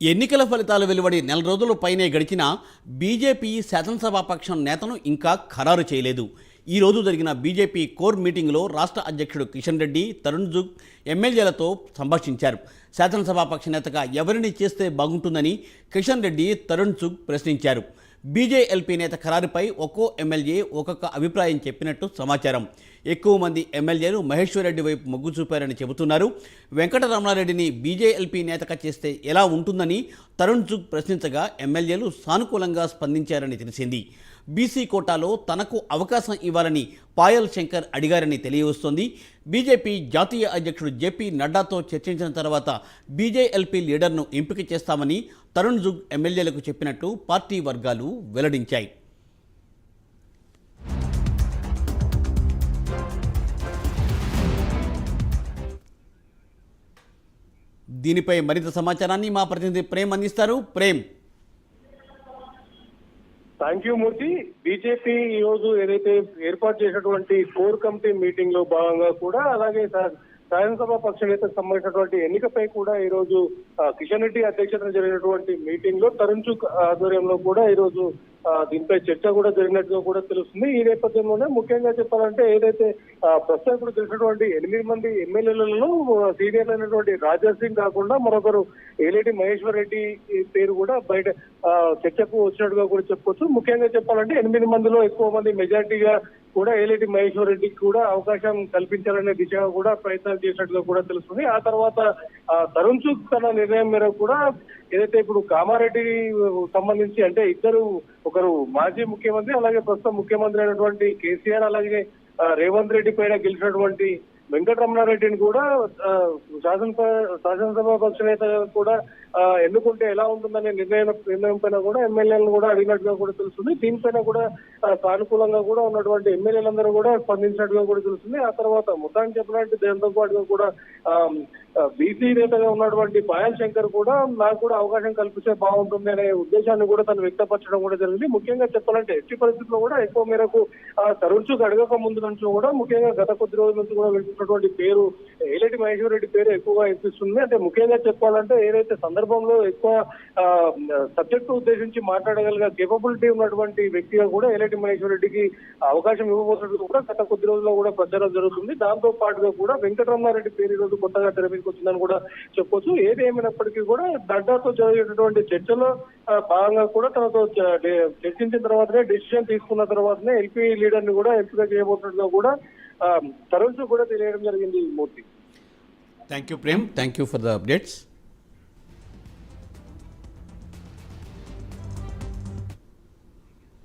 ఎన్నికల ఫలితాలు వెలువడి నెల రోజుల పైనే గడిచినా బీజేపీ శాసనసభాపక్షం నేతను ఇంకా ఖరారు చేయలేదు. ఈ రోజు జరిగిన బీజేపీ కోర్ మీటింగ్లో రాష్ట్ర అధ్యక్షుడు కిషన్ రెడ్డి తరుణ్ జుగ్ ఎమ్మెల్యేలతో సంభాషించారు. శాసనసభాపక్ష నేతగా ఎవరిని చేస్తే బాగుంటుందని కిషన్ రెడ్డి తరుణ్ జుగ్ ప్రశ్నించారు. బీజేఎల్పీ నేత ఖరారుపై ఒక్కో ఎమ్మెల్యే ఒక్కొక్క అభిప్రాయం చెప్పినట్టు సమాచారం. ఎక్కువ మంది ఎమ్మెల్యేలు మహేశ్వరరెడ్డి వైపు మొగ్గు చూపారని చెబుతున్నారు. వెంకటరమణారెడ్డిని బీజేఎల్పీ నేతగా చేస్తే ఎలా ఉంటుందని తరుణ్ జుగ్ ప్రశ్నించగా ఎమ్మెల్యేలు సానుకూలంగా స్పందించారని తెలిసింది. బీసీ కోటాలో తనకు అవకాశం ఇవ్వాలని పాయల్ శంకర్ అడిగారని తెలియవస్తోంది. బీజేపీ జాతీయ అధ్యక్షుడు జేపీ నడ్డాతో చర్చించిన తర్వాత బీజేఎల్పీ లీడర్ను ఎంపిక చేస్తామని తరుణ్ జుగ్ ఎమ్మెల్యేలకు చెప్పినట్టు పార్టీ వర్గాలు వెల్లడించాయి. దీనిపై మరింత సమాచారాన్ని మా ప్రతినిధి ప్రేమ్ అందిస్తారు. Prem thank you Murthy BJP ఈ రోజు ఏదైతే ఏర్పాటు చేసినటువంటి కోర్ కమిటీ మీటింగ్లో భాగంగా కూడా అలాగే సార్ శాసనసభ పక్ష సంబంధించినటువంటి ఎన్నికపై కూడా ఈ రోజు కిషన్ రెడ్డి అధ్యక్షతన జరిగినటువంటి మీటింగ్లో తరుణ్ చుక్ ఆధ్వర్యంలో కూడా ఈ రోజు దీనిపై చర్చ కూడా జరిగినట్టుగా కూడా తెలుస్తుంది. ఈ నేపథ్యంలోనే ముఖ్యంగా చెప్పాలంటే ఏదైతే ఆ, ప్రస్తుతం ఇప్పుడు తెలిసినటువంటి ఎనిమిది మంది ఎమ్మెల్యేలలో సీనియర్ అయినటువంటి రాజా సింగ్ కాకుండా మరొకరు ఏలేటి మహేశ్వర్ రెడ్డి పేరు కూడా బయట ఆ, చర్చకు వచ్చినట్టుగా కూడా చెప్పుకోవచ్చు. ముఖ్యంగా చెప్పాలంటే ఎనిమిది మందిలో ఎక్కువ మంది మెజార్టీగా కూడా ఏలేటి మహేశ్వర్ రెడ్డికి కూడా అవకాశం కల్పించాలనే దిశగా కూడా ప్రయత్నాలు చేసినట్టుగా కూడా తెలుస్తుంది. ఆ తర్వాత తరుణ్ చుక్ తన నిర్ణయం మేరకు కూడా ఏదైతే ఇప్పుడు కామారెడ్డి సంబంధించి అంటే ఇద్దరు ఒకరు మాజీ ముఖ్యమంత్రి అలాగే ప్రస్తుతం ముఖ్యమంత్రి అయినటువంటి కేసీఆర్ అలాగే రేవంత్ రెడ్డి పైన గెలిచినటువంటి వెంకటరమణారెడ్డిని కూడా శాసనసభ శాసనసభ పక్ష నేత కూడా ఎన్నుకుంటే ఎలా ఉంటుందనే నిర్ణయం నిర్ణయం పైన కూడా ఎమ్మెల్యేలను కూడా అడిగినట్టుగా కూడా తెలుస్తుంది. దీనిపైన కూడా సానుకూలంగా కూడా ఉన్నటువంటి ఎమ్మెల్యేలందరూ కూడా స్పందించినట్టుగా కూడా తెలుస్తుంది. ఆ తర్వాత మొత్తానికి చెప్పినట్టు దాంతో పాటుగా కూడా బీసీ నేతగా ఉన్నటువంటి పాయల్ శంకర్ కూడా నాకు కూడా అవకాశం కల్పిస్తే బాగుంటుంది అనే ఉద్దేశాన్ని కూడా తను వ్యక్తపరచడం కూడా జరిగింది. ముఖ్యంగా చెప్పాలంటే ఎట్టి పరిస్థితుల్లో కూడా ఎక్కువ మేరకు ఆ, అడగక ముందు నుంచి కూడా ముఖ్యంగా గత కొద్ది రోజుల నుంచి కూడా వెళ్తున్నటువంటి పేరు ఏలేటి మహేశ్వర్ రెడ్డి పేరు ఎక్కువగా వినిపిస్తుంది. అంటే ముఖ్యంగా చెప్పాలంటే ఏదైతే సందర్భంలో ఎక్కువ సబ్జెక్టు ఉద్దేశించి మాట్లాడగలిగే కేపబిలిటీ ఉన్నటువంటి వ్యక్తిగా కూడా ఏలేటి మహేశ్వర రెడ్డికి అవకాశం ఇవ్వబోతున్నట్టు కూడా గత కొద్ది రోజుల్లో కూడా ప్రచారం జరుగుతుంది. దాంతో పాటుగా కూడా వెంకటరమారెడ్డి పేరు ఈ రోజు కొత్తగా తెర మీదకి వచ్చిందని కూడా చెప్పొచ్చు. ఏది ఏమైనప్పటికీ కూడా దడ్డాతో జరిగేటటువంటి చర్చలో భాగంగా కూడా తనతో చర్చించిన తర్వాతనే డిసిషన్ తీసుకున్న తర్వాతనే ఎల్పీ లీడర్ని కూడా ఎంపిక చేయబోతున్నట్టుగా కూడా చుక్ కూడా తెలియడం జరిగింది Murthy. Thank you Prem thank you for the updates